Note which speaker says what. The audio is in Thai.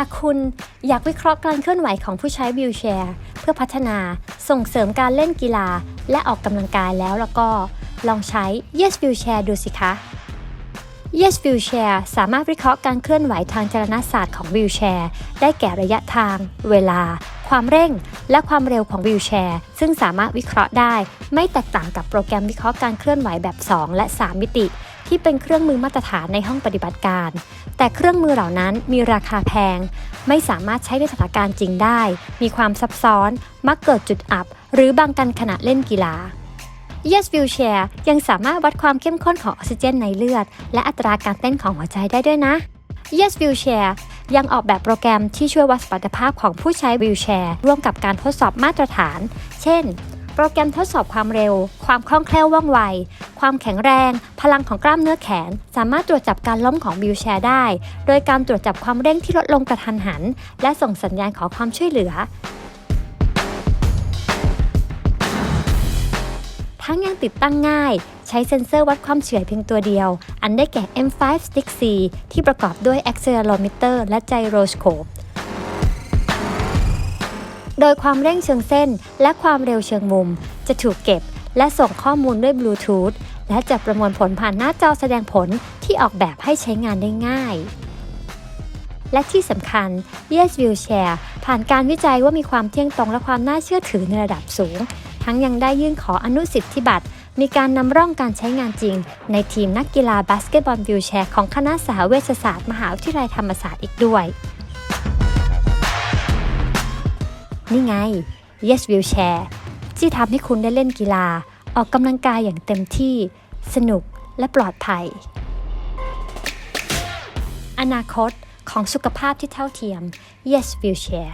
Speaker 1: หากคุณอยากวิเคราะห์การเคลื่อนไหวของผู้ใช้วิวแชร์ เพื่อพัฒนาส่งเสริมการเล่นกีฬา และออกกำลังกายแล้วแล้วก็ลองใช้ Yes Wheelchair ดูสิคะ Yes Wheelchair สามารถวิเคราะห์การเคลื่อนไหวทางจรณศาสตร์ของวิวแชร์ได้แก่ระยะทาง เวลา ความเร่ง และความเร็วของวิวแชร์ ซึ่งสามารถวิเคราะห์ได้ ไม่แตกต่างกับโปรแกรมวิเคราะห์การเคลื่อนไหวแบบ 2 และ 3 มิติ ที่เป็นเครื่องมือมาตรฐานในห้องปฏิบัติการ แต่เครื่องมือเหล่านั้นมีราคาแพง ไม่สามารถใช้ในสถานการณ์จริงได้ มีความซับซ้อน มักเกิดจุดอับ หรือบางกันขณะเล่นกีฬา Yes Wheelchair ยังสามารถวัดความเข้มข้นของออกซิเจนในเลือด และอัตราการเต้นของหัวใจได้ด้วยนะ Yes Wheelchair ยังออกแบบโปรแกรมที่ช่วยวัดสมรรถภาพของผู้ใช้วีลแชร์ ร่วมกับการทดสอบมาตรฐาน เช่น โปรแกรมทดสอบความเร็ว ความคล่องแคล่วว่องไว ความแข็งแรง พลังของกล้ามเนื้อแขน สามารถตรวจจับการล้มของวีลแชร์ได้ โดยการตรวจจับความเร่งที่ลดลงกระทันหัน และส่งสัญญาณขอความช่วยเหลือ ทั้งยังติดตั้งง่าย ใช้เซ็นเซอร์วัดความเฉื่อยเพียงตัวเดียว อันได้แก่ M5 Stick C ที่ประกอบด้วย accelerometer และ gyroscope โดยความเร่งเชิงเส้นและความเร็วเชิงมุม จะถูกเก็บ และส่งข้อมูลด้วยบลูทูธและจะประมวลผลผ่านหน้าจอแสดงผลที่ออกแบบให้ใช้งานได้ง่าย และที่สำคัญ Yes Wheelchair ผ่านการวิจัยว่ามีความเที่ยงตรงและความน่าเชื่อถือในระดับสูง ทั้งยังได้ยื่นขออนุสิทธิบัตรมีการนำร่องการใช้งานจริง ในทีมนักกีฬาบาสเกตบอลวิวแชร์ของคณะสหเวชศาสตร์ มหาวิทยาลัยธรรมศาสตร์อีกด้วย นี่ไง Yes Wheelchair ที่ทำให้คุณได้เล่นกีฬา ออกกำลังกายอย่างเต็มที่ สนุกและปลอดภัย อนาคตของสุขภาพที่เท่าเทียม Yes Wheelchair